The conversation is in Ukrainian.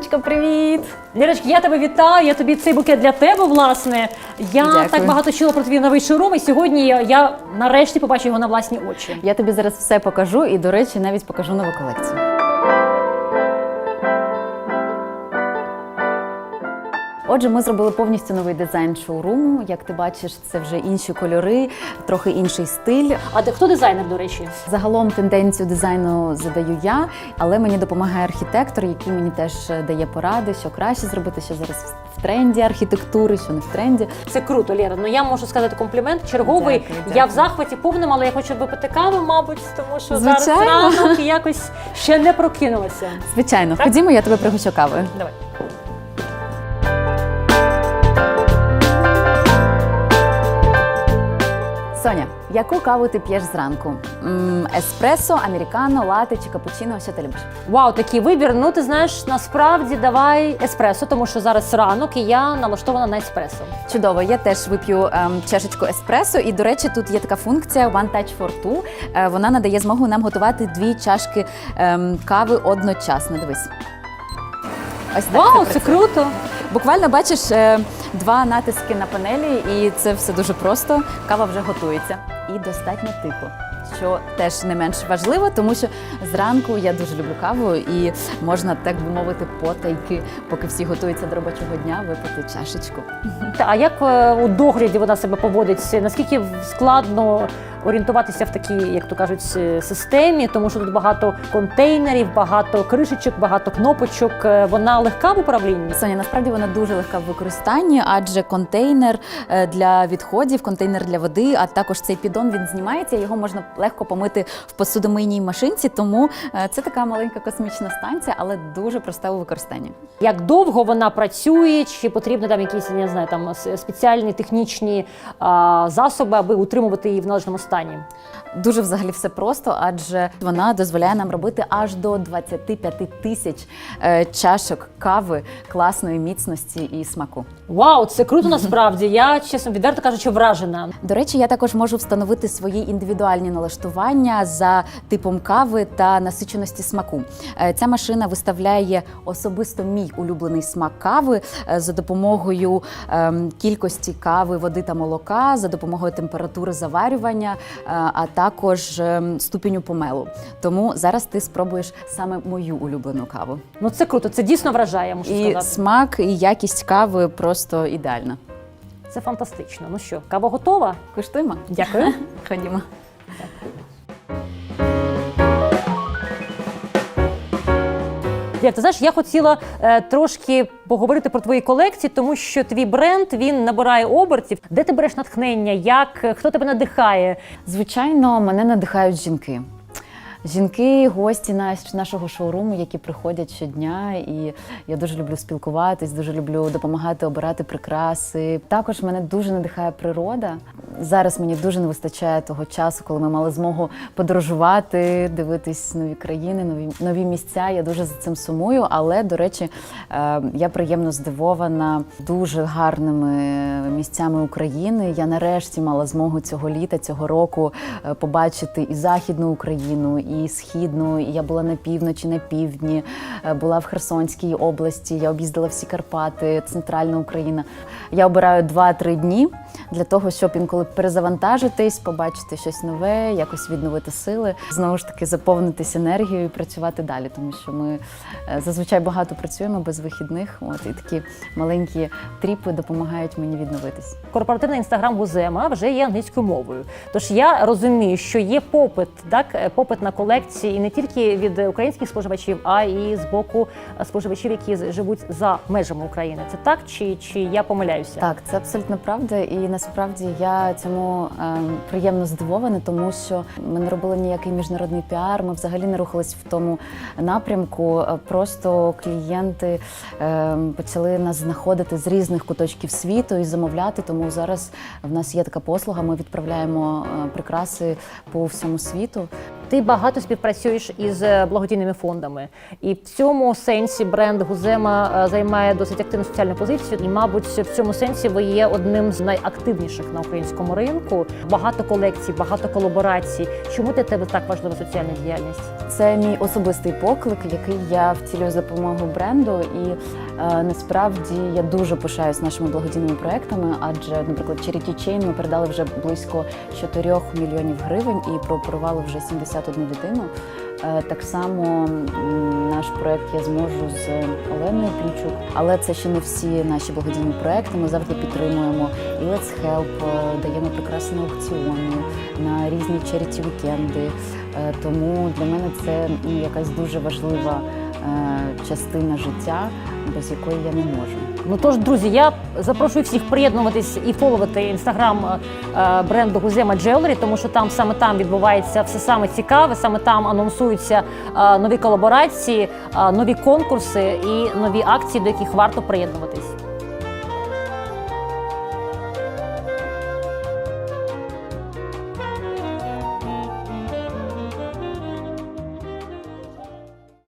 Сонечка, привіт! Лірочка, я тебе вітаю. Я тобі цей букет для тебе, власне. Я Дякую. так багато чула про твій новий шоурум, і сьогодні я нарешті побачу його на власні очі. Я тобі зараз все покажу і, до речі, навіть покажу нову колекцію. Отже, ми зробили повністю новий дизайн шоуруму. Як ти бачиш, це вже інші кольори, трохи інший стиль. А де хто дизайнер, до речі? Загалом тенденцію дизайну задаю я, але мені допомагає архітектор, який мені теж е, дає поради, що краще зробити, що зараз в тренді архітектури, що не в тренді. Це круто, Лєра. Ну я можу сказати комплімент. Черговий. Дякую, Я в захваті повному, але я хочу випити каву, мабуть, тому що Звичайно. зараз ранок і якось ще не прокинулася. Звичайно, Так? ходімо, я тебе пригощу кавою. Давай. Соня, яку каву ти п'єш зранку? М, еспресо, американо, лате чи капучино? Що ти любиш? Вау, такий вибір. Ну ти знаєш, насправді давай еспресо, тому що зараз ранок і я налаштована на еспресо. Чудово, я теж вип'ю ем, чашечку еспресо. І до речі, тут є така функція One Touch for Two. Е, вона надає змогу нам готувати дві чашки ем, кави одночасно. Дивись. Ось так Вау, це це працює. круто! Буквально бачиш е, два натиски на панелі, і це все дуже просто. Кава вже готується і достатньо тихо. Що теж не менш важливо, тому що зранку я дуже люблю каву, і можна так би мовити потайки, поки всі готуються до робочого дня, випити чашечку. Та, А як е, у догляді вона себе поводить? Наскільки складно орієнтуватися в такій, як то кажуть, системі, тому що тут багато контейнерів, багато кришечок, багато кнопочок. Е, Вона легка в управлінні. Соня, насправді вона дуже легка в використанні, адже контейнер е, для відходів, контейнер для води, а також цей піддон він знімається. Його можна легко помити в посудомийній машинці. Тому е, це така маленька космічна станція, але дуже проста у використанні. Як довго вона працює, чи потрібно там якісь не знаю, там спеціальні технічні а, засоби, аби утримувати її в належному стані? Дуже взагалі все просто, адже вона дозволяє нам робити аж до 25 тисяч е, чашок кави класної міцності і смаку. Вау, це круто насправді. Я чесно відверто кажучи, вражена. До речі, я також можу встановити свої індивідуальні налаштування за типом кави та насиченості смаку. Е, Ця машина виставляє особисто мій улюблений смак кави е, за допомогою ем, кількості кави, води та молока, за допомогою температури заварювання, е, а також ем, ступеню помелу. Тому зараз ти спробуєш саме мою улюблену каву. Ну це круто, це дійсно вражає, мушу І сказати. смак, і якість кави просто ідеальна. Це фантастично. Ну що, кава готова? Куштуємо? Дякую. Ходімо. Як ти знаєш, я хотіла е, трошки поговорити про твої колекції, тому що твій бренд він набирає обертів. Де ти береш натхнення? Як хто тебе надихає? Звичайно, мене надихають жінки. Жінки, гості нашого шоуруму, які приходять щодня, і я дуже люблю спілкуватись, дуже люблю допомагати обирати прикраси. Також мене дуже надихає природа. Зараз мені дуже не вистачає того часу, коли ми мали змогу подорожувати, дивитись нові країни, нові нові місця. Я дуже за цим сумую. Але до речі, е, я приємно здивована дуже гарними місцями України. Я нарешті мала змогу цього літа, цього року е, побачити і західну Україну, і східну. І я була на півночі, на півдні, е, була в Херсонській області. Я об'їздила всі Карпати, центральна Україна. Я обираю 2-3 дні для того, щоб інколи перезавантажитись, побачити щось нове, якось відновити сили, знову ж таки заповнитись енергією і працювати далі, тому що ми е, зазвичай багато працюємо без вихідних. От і такі маленькі тріпи допомагають мені відновитись. Корпоративний інстаграм Гузема вже є англійською мовою. Тож я розумію, що є попит, так е, попит на колекції і не тільки від українських споживачів, а і з боку е, споживачів, які живуть за межами України. Це так чи, чи я помиляюся? Так, це абсолютно правда, і насправді я цьому ем, приємно здивована, тому що ми не робили ніякий міжнародний піар. Ми взагалі не рухались в тому напрямку. Е, Просто клієнти ем, почали нас знаходити з різних куточків світу і замовляти. Тому зараз в нас є така послуга. Ми відправляємо е, прикраси по всьому світу ти багато співпрацюєш із е, благодійними фондами, і в цьому сенсі бренд Гузема е, займає досить активну соціальну позицію. І, мабуть, в цьому сенсі ви є одним з найактивніших на українському ринку. Багато колекцій, багато колаборацій. Чому для тебе так важлива соціальна діяльність? Це мій особистий поклик, який я втілюю за допомогою бренду. І е, насправді я дуже пишаюсь нашими благодійними проектами, адже, наприклад, Charity Chain ми передали вже близько 4 мільйонів гривень і прооперували вже 70 51 дитину е, Так само наш проект я зможу з Оленою Пінчук, але це ще не всі наші благодійні проекти. Ми завжди підтримуємо і Let's Help, е, даємо прекрасні аукціони на різні черті вікенди. Е, тому для мене це ну, якась дуже важлива частина життя, без якої я не можу. Ну тож, друзі, я запрошую всіх приєднуватись і фоловити інстаграм е, бренду Гузема Джелері, тому що там саме там відбувається все саме цікаве, саме там анонсуються е, нові колаборації, е, нові конкурси і нові акції, до яких варто приєднуватись.